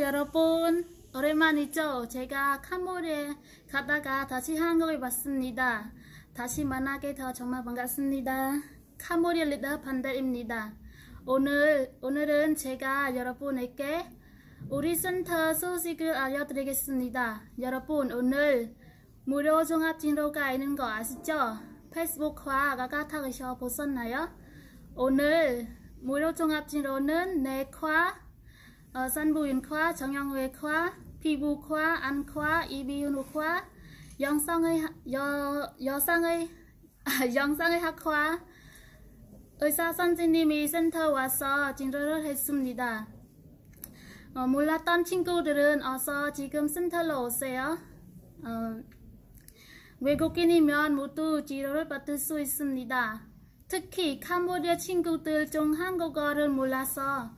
여러분 오랜만이죠? 제가 캄보디아에 가다가 다시 한국에 왔습니다. 다시 만나게 되어 정말 반갑습니다. 캄보디아 리더 반달입니다. 오늘 오늘은 제가 여러분에게 우리 센터 소식을 알려드리겠습니다. 여러분 오늘 무료 종합 진로가 있는 거 아시죠? 페이스북과 카카오톡에서 보셨나요? 오늘 무료 종합 진로는 내과 어, 산부인과, 정형외과, 피부과, 안과, 이비인후과, 영상의 여 여상의 아, 영상의 학과 의사 선생님이 센터 와서 진료를 했습니다. 어, 몰랐던 친구들은 어서 지금 센터로 오세요. 어, 외국인이면 모두 치료를 받을 수 있습니다. 특히 캄보디아 친구들 중 한국어를 몰라서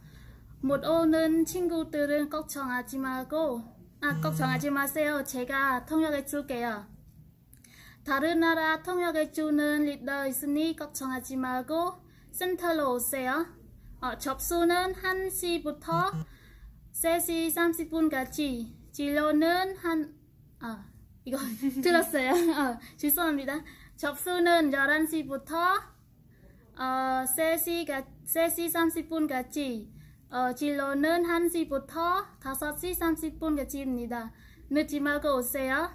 못 오는 친구들은 걱정하지 말고 아 걱정하지 마세요. 제가 통역해 줄게요. 다른 나라 통역해 주는 리더 있으니 걱정하지 말고 센터로 오세요. 어, 접수는 1시부터 3시 30분까지 진료는 한 아, 이거 들었어요. 어, 죄송합니다. 접수는 11시부터 어, 3시가, 3시 30분까지 어, 진로는 1시부터 5시 30분까지입니다. 늦지 말고 오세요.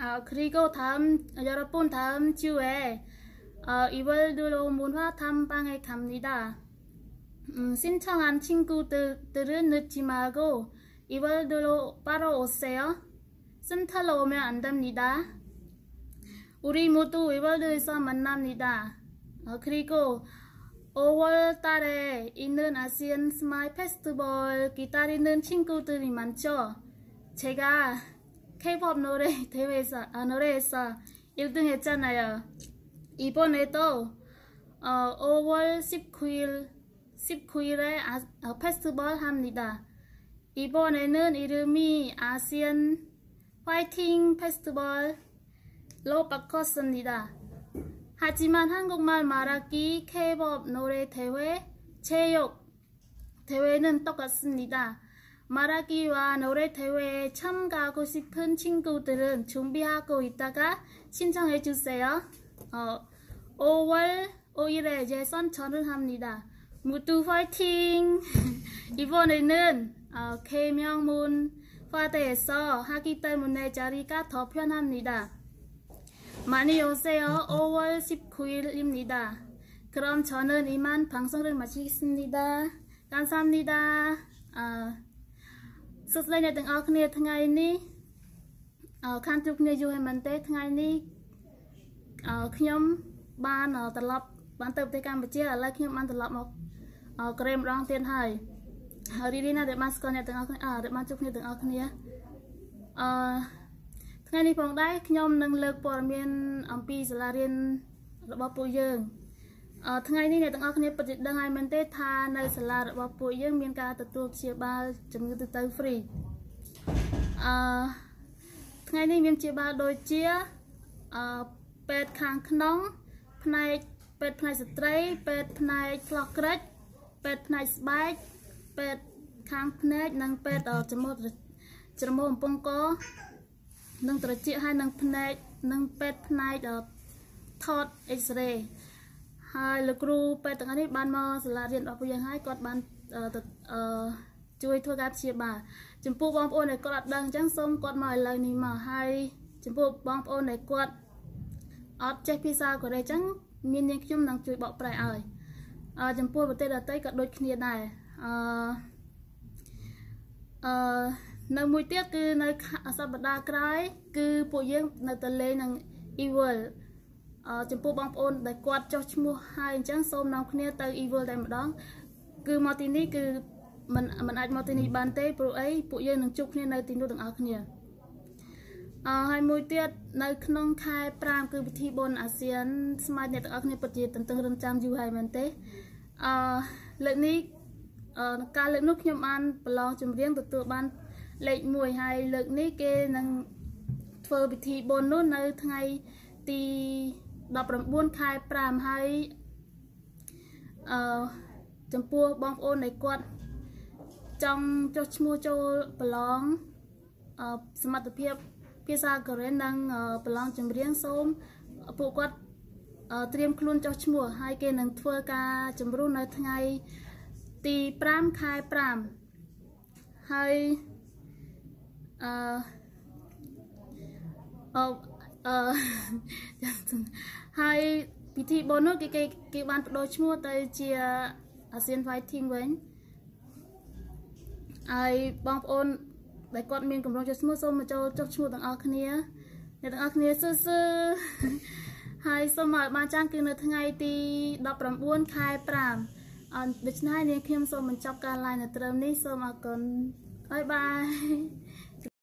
어, 그리고 다음 여러분 다음 주에 어, 이월드로 문화 탐방에 갑니다. 음, 신청한 친구들은 늦지 말고 이월드로 바로 오세요. 센터로 오면 안 됩니다. 우리 모두 이월드에서 만납니다. 어, 그리고 5월 달에 있는 아시안 스마일 페스티벌 기다리는 친구들이 많죠. 제가 K-pop 노래 대회에서 아, 노래에서 1등 했잖아요. 이번에도 어, 5월 19일 19일에 아, 어, 페스티벌 합니다. 이번에는 이름이 아시안 파이팅 페스티벌로 바꿨습니다. 하지만 한국말 말하기 K-pop 노래 대회, 체육 대회는 똑같습니다. 말하기와 노래 대회에 참가하고 싶은 친구들은 준비하고 있다가 신청해 주세요. 어, 5월 5일에 예선 전을 합니다. 모두 파이팅! 이번에는 어, K명문 화대에서 하기 때문에 자리가 더 편합니다. 많이 오세요. 5월 19일입니다. 그럼 저는 이만 방송을 마치겠습니다. 감사합니다. 어, សួស្តីអ្នកទាំងអស់គ្នាថ្ងៃនេះអឺខានជួបគ្នាយូរហើយមែនទេថ្ងៃនេះអឺខ្ញុំបានត្រឡប់បានទៅប្រទេសកម្ពុជាឥឡូវខ្ញុំបានត្រឡប់មកកូរ៉េម្ដងទៀតហើយហើយរីករាយណាស់ដែលបានស្គាល់អ្នកទាំងអស់គ្នាអឺដែលបានជួបគ្នាទាំងអស់គ្នាអឺ ថ្ងៃនេះផងដែរខ្ញុំនឹងលើកព័ត៌មានអំពីសាលារៀនរបស់ពួកយើងអឺថ្ងៃនេះអ្នកទាំងអស់គ្នាពិតជាដឹងហើយមែនទេថានៅសាលារបស់ពួកយើងមានការទទួលព្យាបាលជំងឺទូទៅ free អឺថ្ងៃនេះមានព្យាបាលដូចជាអឺពេទ្យខាងក្នុង ផ្នែកពេទ្យផ្នែកស្ត្រីពេទ្យផ្នែកឆ្លោះក្រិចពេទ្យផ្នែកស្បែកពេទ្យខាងភ្នែកនិងពេទ្យច្រមុះច្រមុះអំពង់ក និងត្រចៀកហើយនឹងភ្នែកនិងពេទ្យផ្នែកថត X-ray ហើយលោកគ្រូពេទ្យទាំងអស់នេះបានមកសាលារៀនរបស់ពួកយើងហើយគាត់បានអឺជួយធ្វើការព្យាបាលចំពោះបងប្អូនដែលគាត់អត់ដឹងអញ្ចឹងសូមគាត់មកឥឡូវនេះមកហើយចំពោះបងប្អូនដែលគាត់អត់ចេះភាសាកូរ៉េអញ្ចឹងមាននាងខ្ញុំនឹងជួយបកប្រែឲ្យអឺចំពោះប្រទេសដទៃក៏ដូចគ្នាដែរអឺអឺ នៅមួយទៀតគឺនៅសប្តាហ៍ក្រោយគឺពួកយើងនៅទៅលេងនឹង Evil អឺចំពោះបងប្អូនដែលគាត់ចុះឈ្មោះហើយអញ្ចឹងសូមនាំគ្នាទៅ Evil តែម្ដងគឺមកទីនេះគឺมันมันអាចមកទីនេះបានទេព្រោះអីពួកយើងនឹងជួបគ្នានៅទីនោះទាំងអស់គ្នាអឺហើយមួយទៀតនៅក្នុងខែ5គឺពិធីបុណ្យអាស៊ានស្មារតីអ្នកទាំងអស់គ្នាពិតជាតន្ទឹងរង់ចាំយូរហើយមែនទេអឺលើកនេះអឺការលើកនោះខ្ញុំបានប្រឡងចម្រៀងទទួលបាន លេខ1ហើយលើកនេះគេនឹងធ្វើពិធីបុណ្យនោះនៅថ្ងៃទី19ខែ5ហើយអឺចំពោះបងប្អូនដែលគាត់ចង់ចុះឈ្មោះចូលប្រឡងអឺសមត្ថភាពភាសាកូរ៉េនិងប្រឡងចម្រៀងសូមពួកគាត់ត្រៀមខ្លួនចុះឈ្មោះហើយគេនឹងធ្វើការចម្រុះនៅថ្ងៃទី5ខែ5ហើយ អឺអអឺហើយពិធីបុណ្យនោះគេគេគេបានបដូរឈ្មោះទៅជាអាស៊ាន Fighting វិញហើយបងប្អូនដែលគាត់មានកម្រងចុះឈ្មោះសូមមកចូលចុះឈ្មោះទាំងអស់គ្នាអ្នកទាំងអស់គ្នាសឺសឺហើយសូមឲ្យបានចាំងគឺនៅថ្ងៃទី19ខែ5អញ្ដូច្នេះនាងខ្ញុំសូមបញ្ចប់ការ live នៅត្រឹមនេះសូមអរគុណបាយបាយ